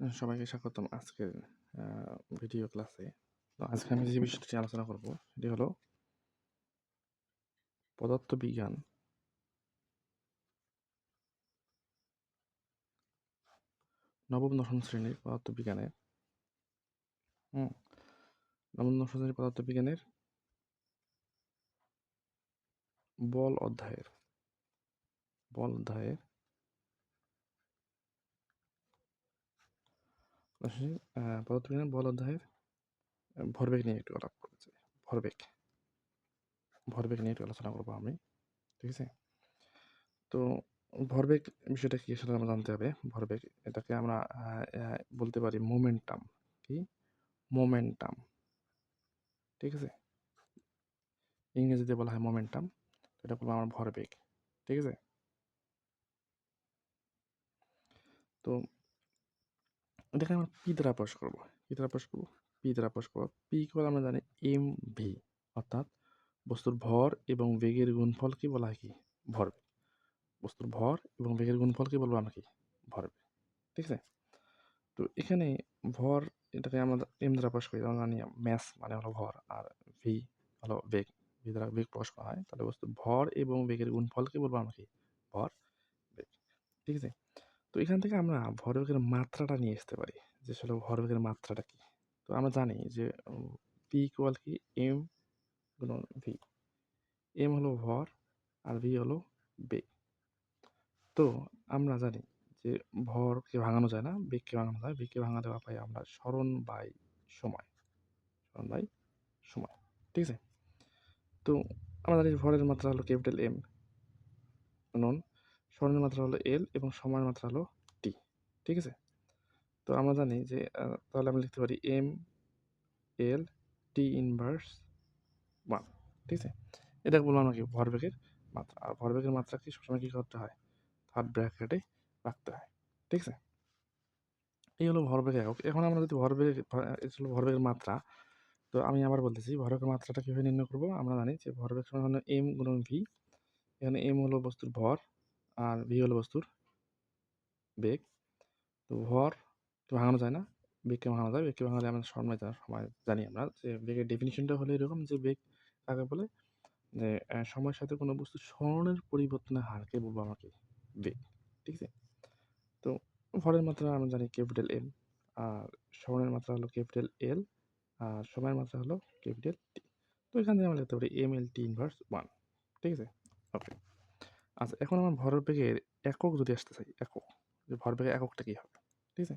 সবাইকে স্বাগতম আজকের ভিডিও ক্লাসে। তো আজকে আমি যে বিষয়টি আলোচনা করব সেটি হলো পদার্থবিজ্ঞান নবম দশম শ্রেণির পদার্থবিজ্ঞানের হুম, নবম দশম শ্রেণির পদার্থবিজ্ঞানের বল অধ্যায়ের বল অধ্যায়ের আসলে আ পদার্থবিজ্ঞানের বল অধ্যায়ের ভরবেগ নিয়ে একটু আলাপ করতে চাই। ভরবেগ। ভরবেগ নিয়ে একটু আলোচনা করব আমি। ঠিক আছে? তো ভরবেগ বিষয়টা কি সেটা আমরা জানতে হবে। ভরবেগ, এটাকে আমরা বলতে পারি মোমেন্টাম। কি? মোমেন্টাম। ঠিক আছে? ইংরেজিতে বলা হয় মোমেন্টাম। এটা বলব আমরা ভরবেগ। ঠিক আছে? তো এটাকে আমরা পি দ্বারা করব। কি দ্বারা প্রকাশ করব? পি দ্বারা প্রকাশ করব। পি ইকুয়াল আমরা জানি এম ভি অর্থাৎ বস্তুর ভর এবং বেগের গুণফলকে বলা হয় কি? ভরবেগ। বস্তুর ভর এবং বেগের গুণফলকে বলব আমরা কি? ভরবেগ। ঠিক আছে? তো এখানে ভর এটাকে আমরা এম দ্বারা প্রকাশ করি। আমরা জানি ম্যাস মানে হলো ভর, আর ভি হলো বেগ। ভি দ্বারা বেগ প্রকাশ করা হয়। তাহলে বস্তুর ভর এবং বেগের গুণফলকে বলব আমরা কি? ভর বেগ। ঠিক আছে? তো এখান থেকে আমরা ভরবেগের মাত্রাটা নিয়ে আসতে পারি। যে আসলে ভরবেগের মাত্রাটা কি? তো আমরা জানি যে পি ইকুয়াল কি? এম গুণন ভি। এম হলো ভর আর ভি হলো বেগ। তো আমরা জানি যে ভরকে ভাঙানো যায় না, বেগকে ভাঙানো যায়। বেগকে ভাঙালে পাই আমরা সরণ বাই সময়। সরণ বাই সময়। ঠিক আছে? তো আমরা জানি ভরের মাত্রা হলো ক্যাপিটাল এম গুণন সরণের মাত্রা হলো এল এবং সময়ের মাত্রা হলো টি। ঠিক আছে? তো আমরা জানি যে তাহলে আমরা লিখতে পারি M L T inverse one ঠিক আছে? এটাকে বলব আমরা কি? ভরবেগের মাত্রা। আর ভরবেগের মাত্রা মাত্রাকে সবসময় কী করতে হয়? থার্ড ব্র্যাকেটে রাখতে হয়। ঠিক আছে? এই হলো ভরবেগের একক। এখন আমরা যদি ভরবেগ এটা হলো ভরবেগের মাত্রা। তো আমি আবার বলতেছি ভরবেগের মাত্রাটা কীভাবে নির্ণয় করব আমরা জানি যে ভরবেগ সমান হলো এম গুণন ভি। এখানে এম হলো বস্তুর ভর আর ভি হলো বস্তুর বেগ। তো ভর তো ভাঙানো যায় না। বেগকে ভাঙানো যায়। বেগকে ভাঙালে আমরা সরণ সময় জানি আমরা যে বেগের ডেফিনিশনটা হলো এরকম যে বেগ কাকে বলে? যে সময়ের সাথে কোনো বস্তু সরণের পরিবর্তনের হারকে বলব আমাকে বেগ। ঠিক আছে? তো ভরের মাত্রা আমরা জানি ক্যাপিটাল এম আর সরণের মাত্রা হলো ক্যাপিটাল এল আর সময়ের মাত্রা হলো ক্যাপিটাল টি। তো এখান থেকে আমরা লিখতে পারি M L T inverse one ঠিক আছে? ওকে। আচ্ছা এখন আমার ভরবেগের একক যদি আসতে চাই, একক। যে ভরবেগের এককটা কি হবে? ঠিক আছে?